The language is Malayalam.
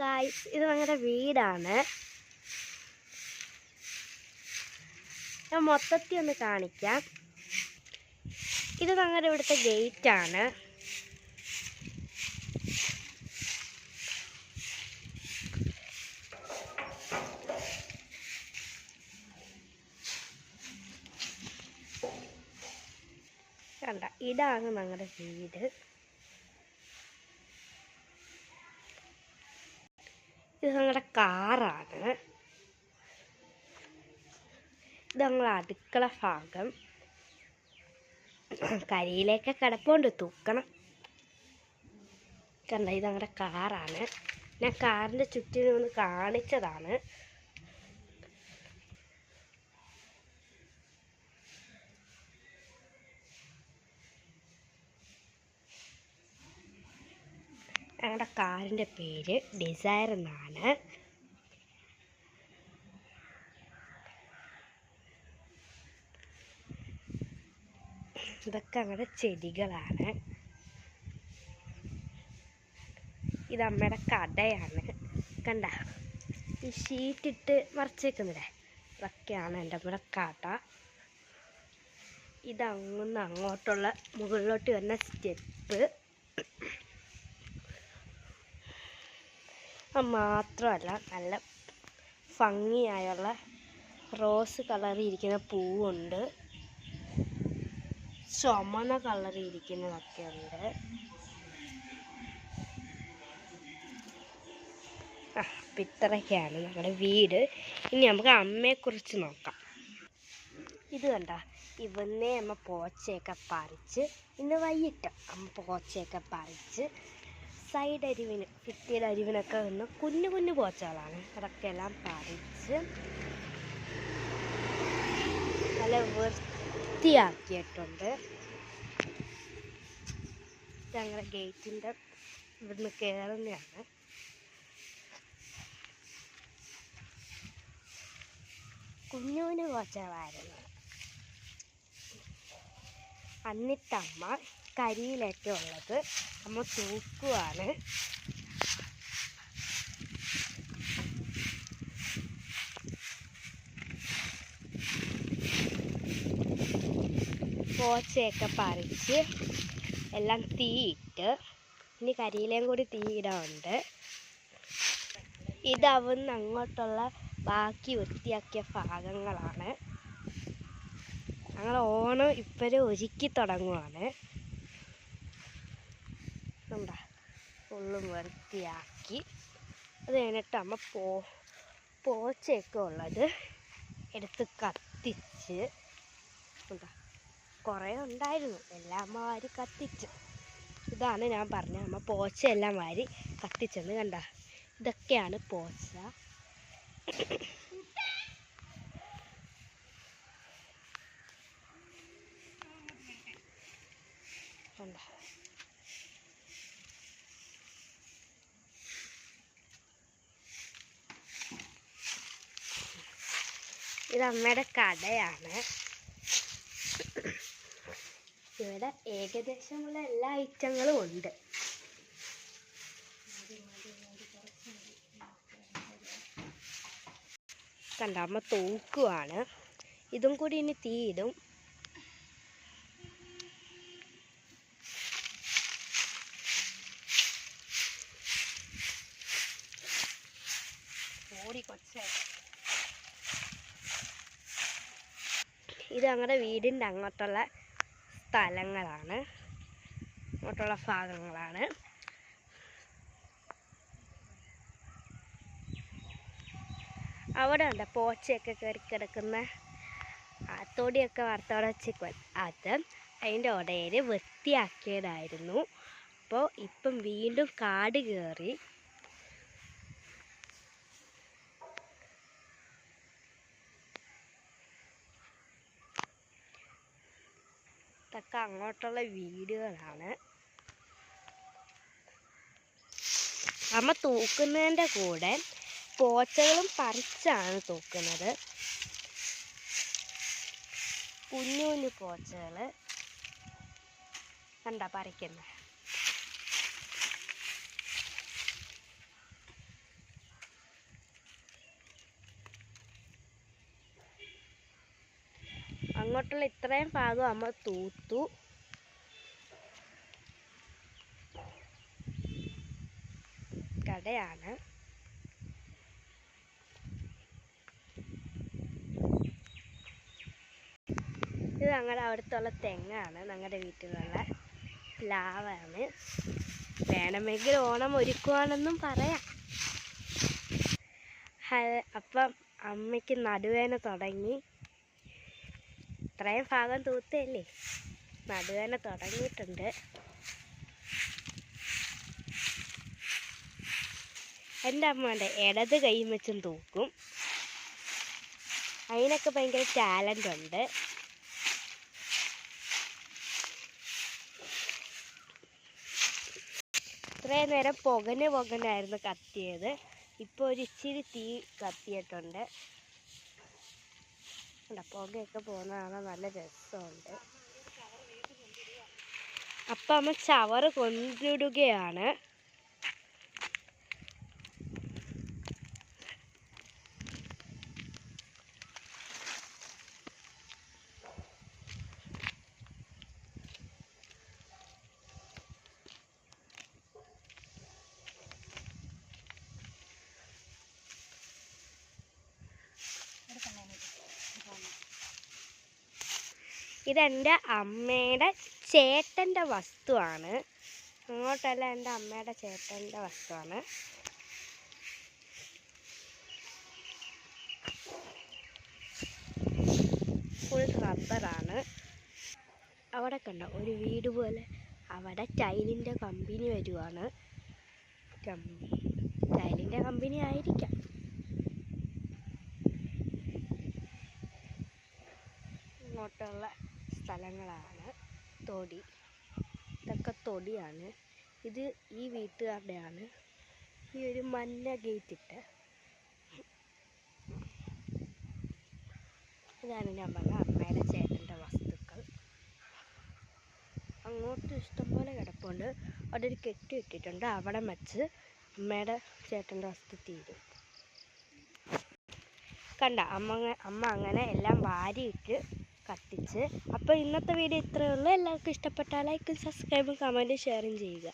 ഗായ്സ് ഇത് ഞങ്ങളുടെ വീടാണ്. ഞാൻ മൊത്തത്തിൽ ഒന്ന് കാണിക്കാം. ഇത് ഞങ്ങളുടെ ഇവിടുത്തെ ഗേറ്റ് ആണ്. കണ്ട ഇതാണ് ഞങ്ങളുടെ വീട്. ഇത് ഞങ്ങളുടെ കാറാണ്. ഇത് ഞങ്ങളുടെ അടുക്കള ഭാഗം. കരിയിലേക്ക് കിടപ്പുണ്ട്. തൂക്കണം. കണ്ട ഇത് ഞങ്ങളുടെ കാറാണ്. ഞാൻ കാറിന്റെ ചുറ്റിനും ഒന്ന് കാണിച്ചതാണ്. ഞങ്ങളുടെ കാറിന്റെ പേര് ഡിസയർ എന്നാണ്. ഇതൊക്കെ ഞങ്ങളുടെ ചെടികളാണ്. ഇത് അമ്മയുടെ കടയാണ്. കണ്ട? ഈ ഷീറ്റിട്ട് മറച്ചേക്കുന്നില്ലേ ഇതൊക്കെയാണ് എന്റെ അമ്മയുടെ കട. ഇതങ്ങുന്ന് അങ്ങോട്ടുള്ള മുകളിലോട്ട് വരുന്ന സ്റ്റെപ്പ്. മാത്രമല്ല നല്ല ഭംഗിയായുള്ള റോസ് കളറിൽ ഇരിക്കുന്ന പൂവുണ്ട്. ചുമന്ന കളറിൽ ഇരിക്കുന്നതൊക്കെ ഉണ്ട്. അപ്പം ഇത്രയൊക്കെയാണ് നമ്മുടെ വീട്. ഇനി നമുക്ക് അമ്മയെക്കുറിച്ച് നോക്കാം. ഇത് കണ്ട ഇവന്നേ അമ്മ പോച്ചയൊക്കെ പറിച്ച് ഇന്ന് വൈകിട്ട് അമ്മ പോച്ചയൊക്കെ പറിച്ച് സൈഡ് അരിവിന് ഭിത്തിയുടെ അരിവിനൊക്കെ വന്ന് കുഞ്ഞു കുഞ്ഞു പോച്ചകളാണ്. അതൊക്കെ എല്ലാം പറിച്ച് നല്ല വൃത്തിയാക്കിയിട്ടുണ്ട്. ഞങ്ങളുടെ ഗേറ്റിന്റെ ഇവിടുന്ന് കയറുന്നതാണ് കുഞ്ഞു കുഞ്ഞു പോച്ചകളായിരുന്നു. എന്നിട്ടമ്മ കരിയിലൊക്കെ ഉള്ളത് അമ്മ തൂക്കുവാണ്. പോച്ചയൊക്കെ പറിച്ച് എല്ലാം തീയിട്ട് ഇനി കരിയിലയും കൂടി തീയിടാനുണ്ട്. ഇതവിന്ന് അങ്ങോട്ടുള്ള ബാക്കി വൃത്തിയാക്കിയ ഭാഗങ്ങളാണ്. ഞങ്ങൾ ഓണം ഇപ്പോഴും ഒരുക്കി തുടങ്ങുവാണ്. എന്താ ഫുള്ളും വൃത്തിയാക്കി. അത് കഴിഞ്ഞിട്ട് അമ്മ പോ പോച്ചയൊക്കെ ഉള്ളത് എടുത്ത് കത്തിച്ച് എന്താ കുറേ ഉണ്ടായിരുന്നു. എല്ലാം അമ്മ വാരി കത്തിച്ച്. ഇതാണ് ഞാൻ പറഞ്ഞത്. അമ്മ പോച്ചയെല്ലാം വാരി കത്തിച്ചെന്ന് കണ്ട? ഇതൊക്കെയാണ് പോച്ച. കണ്ട? ഇത് അമ്മയുടെ കടയാണ്. ഇവിടെ ഏകദേശമുള്ള എല്ലാ ഐറ്റങ്ങളും ഉണ്ട്. കണ്ട അമ്മ തൂക്കുവാണ്. ഇതും കൂടി ഇനി തീയിടും. ഓടി കൊച്ചേ. ഇത് ഞങ്ങളുടെ വീടിന്റെ അങ്ങോട്ടുള്ള സ്ഥലങ്ങളാണ്. അങ്ങോട്ടുള്ള ഭാഗങ്ങളാണ്. അവിടെ ഉണ്ട് പോച്ചയൊക്കെ കയറി കിടക്കുന്ന ആ തൊടിയൊക്കെ വറുത്തവിടെ വെച്ചേക്കുവാൻ അത് അതിന്റെ ഉടയിൽ വൃത്തിയാക്കിയതായിരുന്നു. അപ്പോൾ ഇപ്പം വീണ്ടും കാട് കയറി ഇതൊക്കെ അങ്ങോട്ടുള്ള വീടുകളാണ്. അമ്മ തൂക്കുന്നതിന്റെ കൂടെ പോച്ചകളും പറിച്ചാണ് തൂക്കുന്നത്. കുഞ്ഞു കുഞ്ഞു പോച്ചകൾ കണ്ട പറിക്കുന്നത് അങ്ങോട്ടുള്ള ഇത്രയും ഭാഗം അമ്മ തൂത്തു. കടയാണ്. ഇത് ഞങ്ങളുടെ അവിടുത്തുള്ള തെങ്ങാണ് ഞങ്ങളുടെ വീട്ടിലുള്ള പ്ലാവാണ്. വേണമെങ്കിൽ ഓണം ഒരുക്കുവാണെന്നും പറയാം. അപ്പം അമ്മയ്ക്ക് നടുവേന തുടങ്ങി. ഇത്രയും ഭാഗം തൂത്തല്ലേ? നടുവേന തുടങ്ങിയിട്ടുണ്ട്. എന്റെ അമ്മേന്റെ ഇടത് കൈ വെച്ചും തൂക്കും. അതിനൊക്കെ ഭയങ്കര ടാലന്റ് ഉണ്ട്. ഇത്രയും നേരം പുകന് പുകനായിരുന്നു കത്തിയത്. ഇപ്പോൾ ഒരു ഇച്ചിരി തീ കത്തിയിട്ടുണ്ട്. പുകയൊക്കെ പോകുന്നതാണ് നല്ല രസമുണ്ട്. അപ്പം അമ്മ ചവറ് കൊണ്ടിടുകയാണ് ഇതെന്റെ അമ്മയുടെ ചേട്ടന്റെ വസ്തുവാണ്. അങ്ങോട്ടല്ല എന്റെ അമ്മയുടെ ചേട്ടന്റെ വസ്തുവാണ്. ഫുൾ റബ്ബറാണ് അവിടെ കണ്ടോ ഒരു വീട് പോലെ അവിടെ ടൈലിന്റെ കമ്പനി വരുവാണ്. ടൈലിന്റെ കമ്പനി ആയിരിക്കാം. ഇങ്ങോട്ടുള്ള സ്ഥലങ്ങളാണ്. തൊടി. ഇതൊക്കെ തൊടിയാണ്. ഇത് ഈ വീട്ടുകാരുടെയാണ്. ഈ ഒരു മഞ്ഞ ഗേറ്റ് ഇട്ട്. ഇതാണ് ഞാൻ പറഞ്ഞ അമ്മയുടെ ചേട്ടന്റെ വസ്തുക്കൾ. അങ്ങോട്ട് ഇഷ്ടംപോലെ കിടപ്പുണ്ട്. അവിടെ ഒരു കെട്ടി ഇട്ടിട്ടുണ്ട്. അവിടെ വെച്ച് അമ്മയുടെ ചേട്ടന്റെ വസ്തു തീരും. കണ്ട അമ്മ അമ്മ അങ്ങനെ എല്ലാം വാരിയിട്ട് കത്തിച്ച്. അപ്പോൾ ഇന്നത്തെ വീഡിയോ ഇത്രയേ ഉള്ളൂ. എല്ലാവർക്കും ഇഷ്ടപ്പെട്ടാൽ ലൈക്കും സബ്സ്ക്രൈബും കമന്റും ഷെയറും ചെയ്യുക.